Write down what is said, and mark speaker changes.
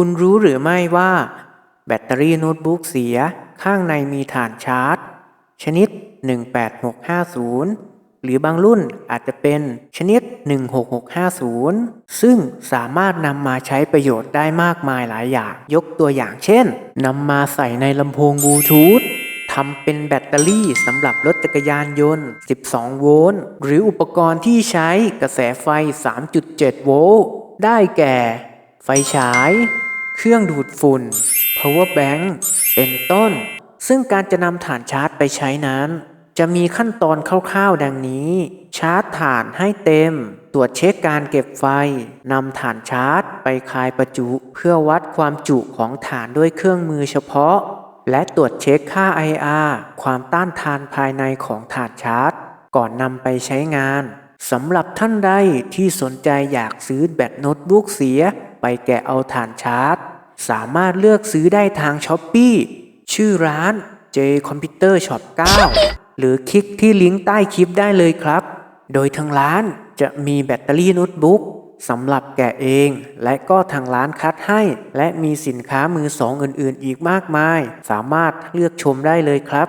Speaker 1: คุณรู้หรือไม่ว่า แบตเตอรี่โน้ตบุ๊กเสียข้างในมีฐานชาร์จ ชนิด 18650 หรือบางรุ่นอาจจะเป็นชนิด 16650 ซึ่งสามารถนำมาใช้ประโยชน์ได้มากมายหลายอย่าง ยกตัวอย่างเช่นนำมาใส่ในลำโพงบลูทูธทำเป็นแบตเตอรี่สำหรับรถจักรยานยนต์ 12 โวลต์ หรืออุปกรณ์ที่ใช้กระแสไฟ 3.7 โวลต์ ได้แก่ ไฟฉาย เครื่องดูดฝุ่น power bank เป็นต้น ซึ่งการจะนำฐานชาร์จไปใช้นั้น จะมีขั้นตอนคร่าวๆดังนี้ ชาร์จฐานให้เต็ม ตรวจเช็คการเก็บไฟนำฐานชาร์จไปคลายประจุ เพื่อวัดความจุของฐานด้วยเครื่องมือเฉพาะ และตรวจเช็คค่า IR ความต้านทานภายในของฐานชาร์จ ก่อนนำไปใช้งานสำหรับท่านใดที่สนใจอยากซื้อแบตโน้ตบุ๊กเสีย ไปแกะเอาฐานชาร์จ สามารถเลือกซื้อได้ทางช้อปปีชื่อร้าน J Computer Shop 9 หรือคลิกที่ลิงก์ใต้คลิปได้เลยครับ โดยทางร้านจะมีแบตเตอรี่โน้ตบุ๊กสำหรับแกะเองและก็ทางร้านคัดให้ และมีสินค้ามือสองอื่นๆ อีกมากมาย สามารถเลือกชมได้เลยครับ